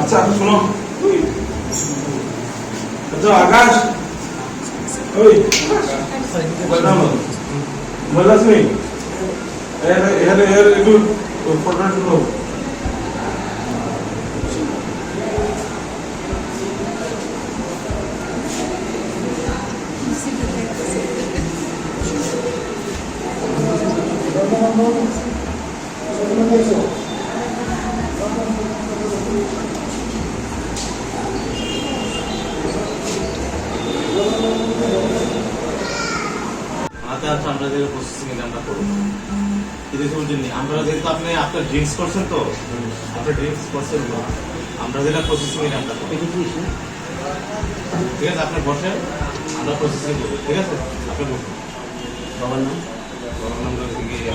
আচ্ছা শোনো। আচ্ছা আকাশ। ওই বলরাম বলরাসমি এর এর এর আমরা যে প্রসেসিং এর আমরা করব। কিন্তু শুনছেন আমরা যেহেতু আপনি আপনার ড্রিঙ্কস করছেন তো আপনি ড্রিঙ্কস করছেন তো আমরা যেটা প্রসেসিং এর আমরা করব। ঠিক আছে আপনি বসেন আমরা প্রসেসিং করব। ঠিক আছে? আপনি বসুন বাবার নাম? বাবার নাম ধরে গিয়ে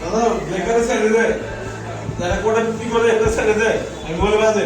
দাদা ব্লেকারে সাইডে দে যারা কোটা কি করে একটা সাইডে দে। আমি বলে বাজে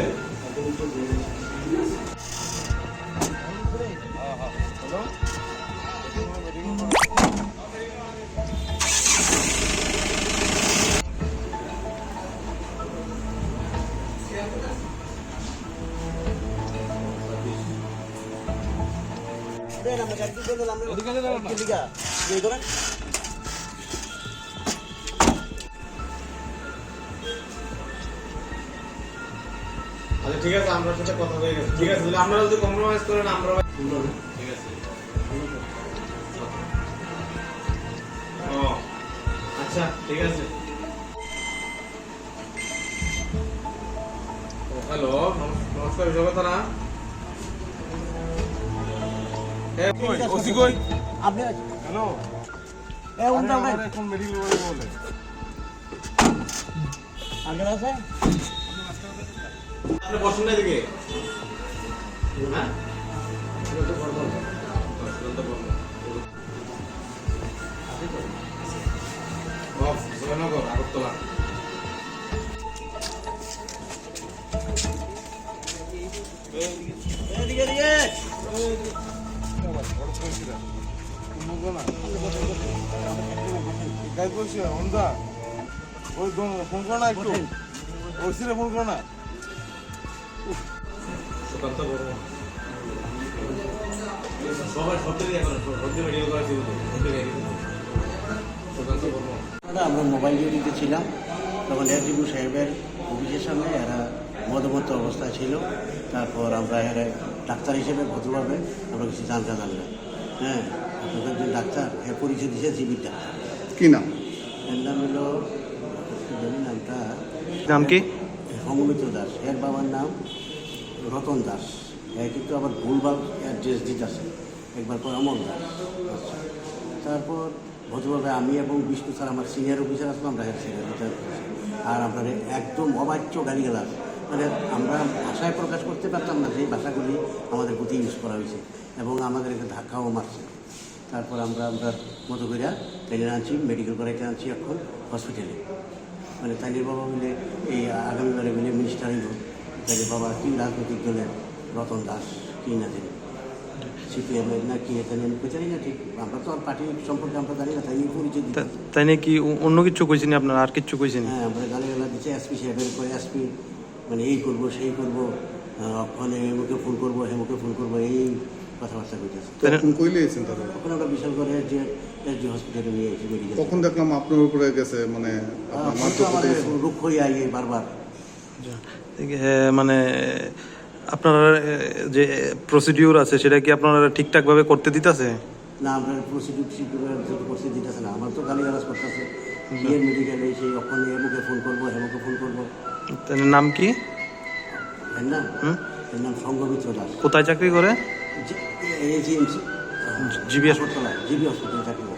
আচ্ছা ঠিক আছে আমরা সাথে কথা হয়ে গেছে। ঠিক আছে তাহলে আপনারা যদি কম্প্রোমাইজ করেন আমরা ঠিক আছে। ও আচ্ছা ঠিক আছে। হ্যালো নমস্কার জগতারা ওসি কই? আপনি হ্যালো। এ উনটা উঠাই এখন মেডিকেল বলে। আগের আছে? আপনি বসুন না এদিকে হ্যাঁ জয়নগর আগরতলা ফোন করো না একটু ওসিরে ফোন করো না সবাই সত্যি এখন সত্যি করা দাদা আমরা মোবাইল ডিউটিতে ছিলাম। তখন এসডিপু সাহেবের অফিসের সামনে এরা মদমত্ত অবস্থায় ছিল। তারপর আমরা এর ডাক্তার হিসেবে ভদ্রভাবে আমরা কিছু জানতে জানলাম হ্যাঁ আপনাদের একজন ডাক্তার এর পরিচয় দিয়েছে জিবির ডাক্তার কি নাম? এর নাম হলো নামটা? নাম কি? সমমিত্র দাস। এর বাবার নাম রতন দাস। এর কিন্তু আবার ভুলভাল অ্যাড্রেস দিতেছে একবার পর অমর দাস। আচ্ছা। তারপর ভদ্রভাবে আমি এবং বিষ্ণু স্যার আমার সিনিয়র অফিসার আসলাম আমরা হেড সেক্রেটারি আর আপনার একদম অবাচ্য গালিগালাজ। মানে আমরা ভাষায় প্রকাশ করতে পারতাম না সেই ভাষাগুলি আমাদের প্রতি ইউজ করা হয়েছে এবং আমাদের একটা ধাক্কাও মারছে। তারপর আমরা আমরা মতো করিয়া ট্রেনে আনছি মেডিকেল করাইতে আনছি এখন হসপিটালে মানে তাইনের বাবা মিলে এই আগামীবারে মিলে মিনিস্টার হইল তাইনের বাবা কি রাজনৈতিক দলের রতন দাস কি না জানি। সিপিএম এর না কি এটা আমি জানি না ঠিক। আমরা তো আর পার্টি সম্পর্কে আমরা জানি না তাই পরিচয় তাই নিয়ে কি অন্য কিছু কইছেন আপনার? আর কিছু কইছেন হ্যাঁ আমরা গালি গালা দিচ্ছে এসপি সাহেবের করে এসপি মানে এই করব সেই করব ফোনে এমুকে ফোন করব হেমুকে ফোন করব এই কথাবার্তা কইতেছে। তখন কইলে এসেছেন তারা? তখন আমরা বিশাল করে যে এসডি হসপিটালে নিয়ে এসে মেডিকেল তখন দেখলাম আপনার উপরে গেছে মানে আপনার রুখ হয়ে আইয়ে বারবার। মানে আপনারা যে প্রসিডিউর আছে সেটা কি আপনারা ঠিকঠাকভাবে করতে দিতেছে? না আমরা প্রসিডিউর সিকিউর করতে দিতেছে না। আমার তো গালি গালাজ করতেছে। গিয়ে মেডিকেলে সেই ওখানে এমুকে ফোন করব হেমুকে ফোন করব। তার নাম কি? নাম? হুম? এর নাম সঙ্গমিত্র দাস কোথায় চাকরি করে? জিবি হাসপাতালে জিবি হাসপাতালে করে